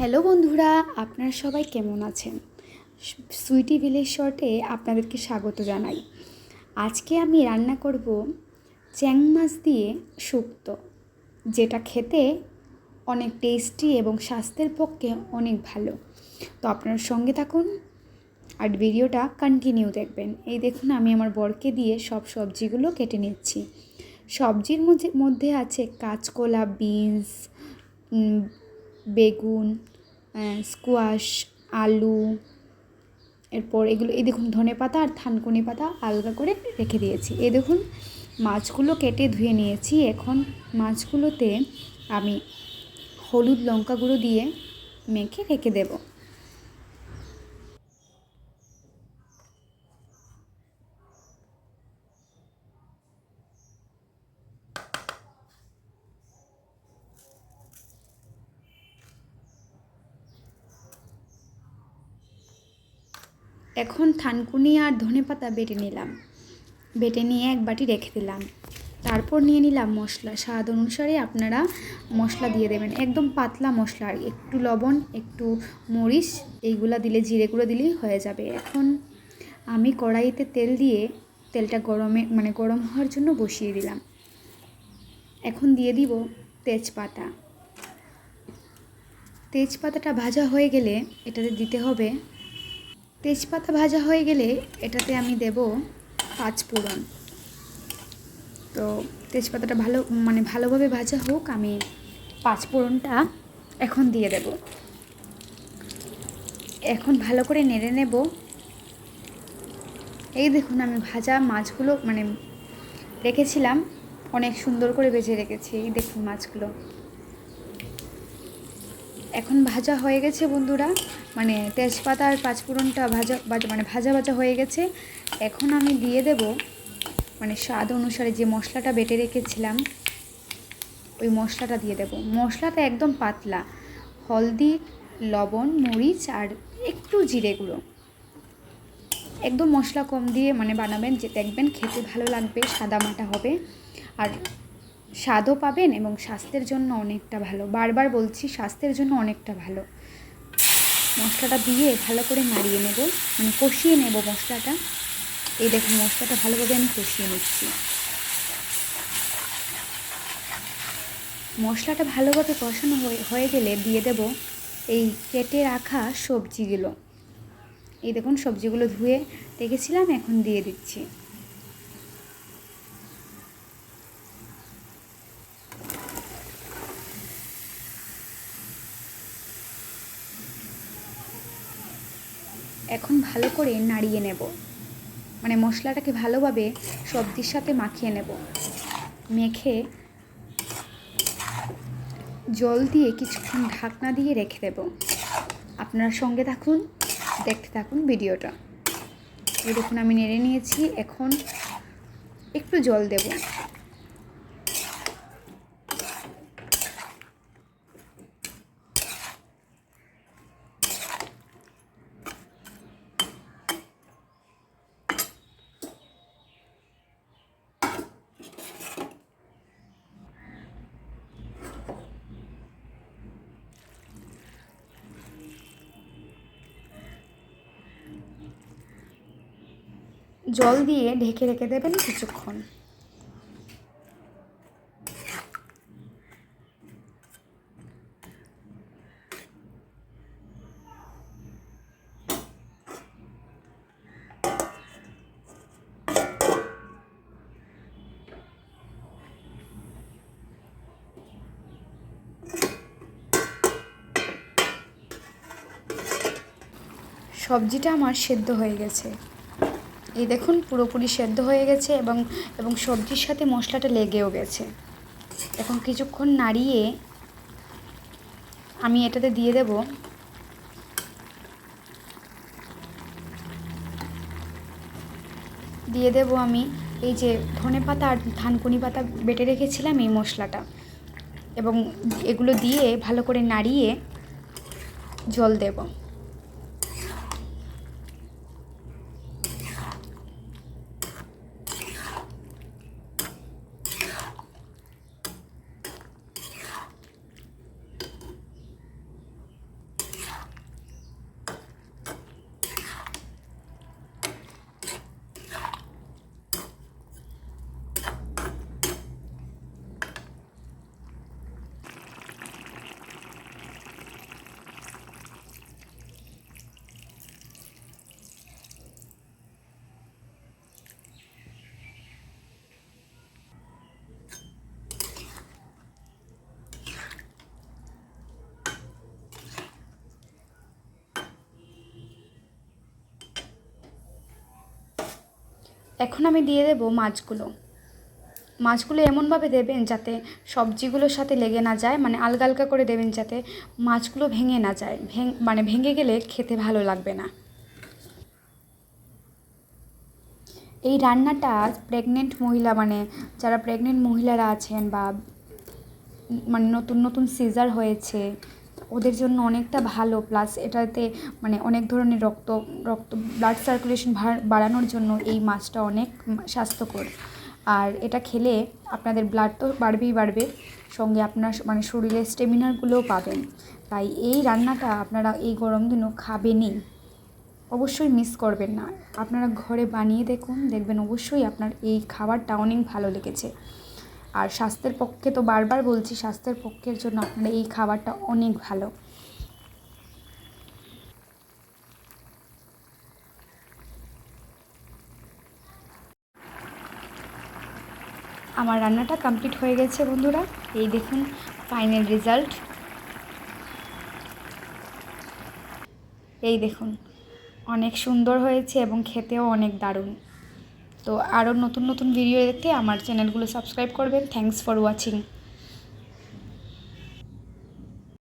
Hello বন্ধুরা, আপনারা সবাই কেমন আছেন? সুইটি ভিলেজ শর্টে আপনাদেরকে স্বাগত জানাই। আজকে আমি রান্না করব চ্যাং মাছ দিয়ে শুক্তো, যেটা খেতে অনেক টেস্টি এবং স্বাস্থ্যের পক্ষে অনেক ভালো। তো আপনার সঙ্গে থাকুন আর ভিডিওটা কন্টিনিউ দেখবেন। এই দেখুন, আমি আমার বরকে দিয়ে সব সবজিগুলো কেটে নিচ্ছি। সবজির মধ্যে মধ্যে আছে কাঁচকলা বিনস বেগুন স্কোয়াশ আলু, এরপর এগুলো, এই দেখুন, ধনে পাতা আর থানকুনি পাতা আলগা করে রেখে দিয়েছি। এ দেখুন, মাছগুলো কেটে ধুয়ে নিয়েছি। এখন মাছগুলোতে আমি হলুদ লঙ্কা গুঁড়ো দিয়ে মেখে রেখে দেবো। এখন থানকুনি আর ধনে পাতা বেটে নিলাম। বেটে নিয়ে এক বাটি রেখে দিলাম। তারপর নিয়ে নিলাম মশলা। স্বাদ অনুসারে আপনারা মশলা দিয়ে দেবেন। একদম পাতলা মশলা। আর একটু লবণ, একটু মরিচ, এইগুলা দিলে জিরে গুঁড়ো দিলেই হয়ে যাবে। এখন আমি কড়াইতে তেল দিয়ে তেলটা গরমে মানে গরম হওয়ার জন্য বসিয়ে দিলাম। এখন দিয়ে দিব তেজপাতা। তেজপাতাটা ভাজা হয়ে গেলে এটাতে দিতে হবে তেজপাতা ভাজা হয়ে গেলে এটাতে আমি দেব পাঁচ ফোড়ন। তো তেজপাতাটা ভালো মানে ভালোভাবে ভাজা হোক, আমি পাঁচ ফোড়নটা এখন দিয়ে দেব। এখন ভালো করে নেড়ে নেব। এই দেখুন, আমি ভাজা মাছগুলো মানে রেখেছিলাম, অনেক সুন্দর করে বেজে রেখেছি। এই দেখুন মাছগুলো। এখন ভাজা হয়ে গেছে বন্ধুরা। মানে তেজপাতা আর পাঁচফোড়নটা ভাজা মানে ভাজা ভাজা হয়ে গেছে। এখন আমি দিয়ে দেব মানে স্বাদ অনুসারে যে মশলাটা বেটে রেখেছিলাম, ওই মশলাটা দিয়ে দেব। মশলাটা একদম পাতলা। হলদি, লবণ, মরিচ আর একটু জিরে গুঁড়ো। একদম মশলা কম দিয়ে মানে বানাবেন, যে দেখবেন খেতে ভালো লাগবে, সাদা মাটা হবে। আর স্বাদও পাবেন এবং স্বাস্থ্যের জন্য অনেকটা ভালো। বারবার বলছি, স্বাস্থ্যের জন্য অনেকটা ভালো। মশলাটা দিয়ে ভালো করে নাড়িয়ে নেব মানে কষিয়ে নেব মশলাটা। এই দেখুন, মশলাটা ভালোভাবে আমি কষিয়ে নিচ্ছি। মশলাটা ভালোভাবে কষানো হয়ে গেলে দিয়ে দেব এই কেটে রাখা সবজিগুলো। এই দেখুন, সবজিগুলো ধুয়ে রেখেছিলাম, এখন দিয়ে দিচ্ছি। এখন ভালো করে নাড়িয়ে নেব। মানে মশলাটাকে ভালোভাবে সবজির সাথে মাখিয়ে নেব। মেখে জল দিয়ে কিছুক্ষণ ঢাকনা দিয়ে রেখে দেব। আপনার সঙ্গে থাকুন, দেখতে থাকুন ভিডিওটা। এই দেখুন, আমি নেড়ে নিয়েছি। এখন একটু জল দেব। জল দিয়ে ঢেকে রেখে দেবেন কিছুক্ষণ। সবজিটা আমার সেদ্ধ হয়ে গেছে। এই দেখুন, পুরোপুরি সেদ্ধ হয়ে গেছে এবং এবং সবজির সাথে মশলাটা লেগেও গেছে। এখন কিছুক্ষণ নাড়িয়ে আমি এটাতে দিয়ে দেব। দিয়ে দেব আমি এই যে ধনে পাতা আর ধানকুনি পাতা বেটে রেখেছিলাম এই মশলাটা। এবং এগুলো দিয়ে ভালো করে নাড়িয়ে জল দেবো। এখন আমি দিয়ে দেবো মাছগুলো। মাছগুলো এমনভাবে দেবেন যাতে সবজিগুলোর সাথে লেগে না যায় মানে আলগা আলগা করে দেবেন যাতে মাছগুলো ভেঙে না যায়। ভেঙ মানে ভেঙে গেলে খেতে ভালো লাগবে না। এই রান্নাটা প্রেগনেন্ট মহিলা মানে যারা প্রেগনেন্ট মহিলারা আছেন বা মানে নতুন নতুন সিজার হয়েছে ওদের জন্য অনেকটা ভালো প্লাস এটাতে মানে অনেক ধরনের রক্ত রক্ত ব্লাড সার্কুলেশন বাড়ানোর জন্য এই মাছটা অনেক স্বাস্থ্যকর। আর এটা খেলে আপনাদের ব্লাড তো বাড়বেই বাড়বে, সঙ্গে আপনার মানে শরীরের স্টেমিনারগুলোও পাবেন। তাই এই রান্নাটা আপনারা এই গরম দিনও খাবেনই। অবশ্যই মিস করবেন না। আপনারা ঘরে বানিয়ে দেখুন, দেখবেন অবশ্যই আপনার এই খাবারটা অনেক ভালো লেগেছে। আর স্বাস্থ্যের পক্ষে তো বারবার বলছি, স্বাস্থ্যের পক্ষের জন্য আপনারা এই খাবারটা অনেক ভালো। আমার রান্নাটা কমপ্লিট হয়ে গেছে বন্ধুরা। এই দেখুন ফাইনাল রেজাল্ট এই দেখুন, অনেক সুন্দর হয়েছে এবং খেতেও অনেক দারুণ। তো আরও নতুন নতুন ভিডিও দেখতে আমার চ্যানেলগুলো সাবস্ক্রাইব করবেন। Thanks for watching